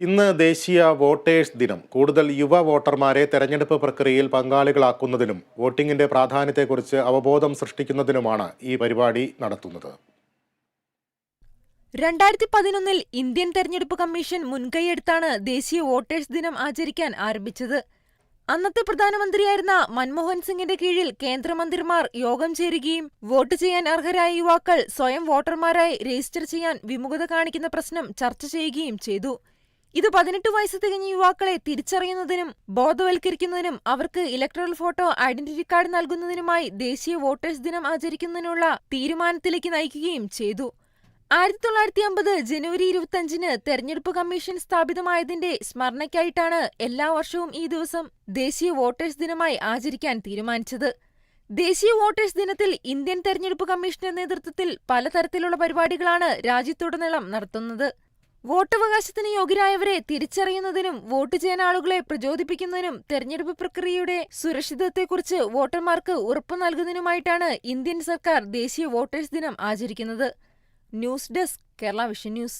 ഇന്ന് ദേശീയ വോട്ടേഴ്സ് ദിനം. കൂടുതൽ യുവ വോട്ടർമാരെ തെരഞ്ഞെടുപ്പ് പ്രക്രിയയിൽ പങ്കാളികളാക്കുന്നതിനും വോട്ടിംഗിന്റെ പ്രാധാന്യത്തെക്കുറിച്ച് അവബോധം സൃഷ്ടിക്കുന്നതിനുമാണ് ഈ പരിപാടി നടത്തുന്നത്. രണ്ടായിരത്തി പതിനൊന്നിൽ ഇന്ത്യൻ തെരഞ്ഞെടുപ്പ് കമ്മീഷൻ മുൻകൈയെടുത്താണ് ദേശീയ വോട്ടേഴ്സ് ദിനം ആചരിക്കാൻ ആരംഭിച്ചത്. അന്നത്തെ പ്രധാനമന്ത്രിയായിരുന്ന മൻമോഹൻ സിംഗിന്റെ കീഴിൽ കേന്ദ്രമന്ത്രിമാർ യോഗം ചേരുകയും വോട്ട് ചെയ്യാൻ അർഹരായ യുവാക്കൾ സ്വയം വോട്ടർമാരായി രജിസ്റ്റർ ചെയ്യാൻ വിമുഖത കാണിക്കുന്ന പ്രശ്നം ചർച്ച ചെയ്യുകയും ചെയ്തു. ഇത് പതിനെട്ട് വയസ്സ് തികഞ്ഞ യുവാക്കളെ തിരിച്ചറിയുന്നതിനും ബോധവൽക്കരിക്കുന്നതിനും അവർക്ക് ഇലക്ട്രൽ ഫോട്ടോ ഐഡന്റിറ്റി കാർഡ് നൽകുന്നതിനുമായി ദേശീയ വോട്ടേഴ്സ് ദിനം ആചരിക്കുന്നതിനുള്ള തീരുമാനത്തിലേക്ക് നയിക്കുകയും ചെയ്തു. ആയിരത്തി തൊള്ളായിരത്തി അമ്പത് ജനുവരി ഇരുപത്തിയഞ്ചിന് തെരഞ്ഞെടുപ്പ് കമ്മീഷൻ സ്ഥാപിതമായതിന്റെ സ്മരണയ്ക്കായിട്ടാണ് എല്ലാ വർഷവും ഈ ദിവസം ദേശീയ വോട്ടേഴ്സ് ദിനമായി ആചരിക്കാൻ തീരുമാനിച്ചത്. ദേശീയ വോട്ടേഴ്സ് ദിനത്തിൽ ഇന്ത്യൻ തെരഞ്ഞെടുപ്പ് കമ്മീഷന്റെ നേതൃത്വത്തിൽ പലതരത്തിലുള്ള പരിപാടികളാണ് രാജ്യത്തുടനീളം നടത്തുന്നത്. വോട്ടവകാശത്തിന് യോഗ്യരായവരെ തിരിച്ചറിയുന്നതിനും വോട്ട് ചെയ്യാൻ ആളുകളെ പ്രചോദിപ്പിക്കുന്നതിനും തെരഞ്ഞെടുപ്പ് പ്രക്രിയയുടെ സുരക്ഷിതത്വത്തെക്കുറിച്ച് വോട്ടർമാർക്ക് ഉറപ്പു നൽകുന്നതിനുമായിട്ടാണ് ഇന്ത്യൻ സർക്കാർ ദേശീയ വോട്ടേഴ്സ് ദിനം ആചരിക്കുന്നത്. News desk Kerala vision news.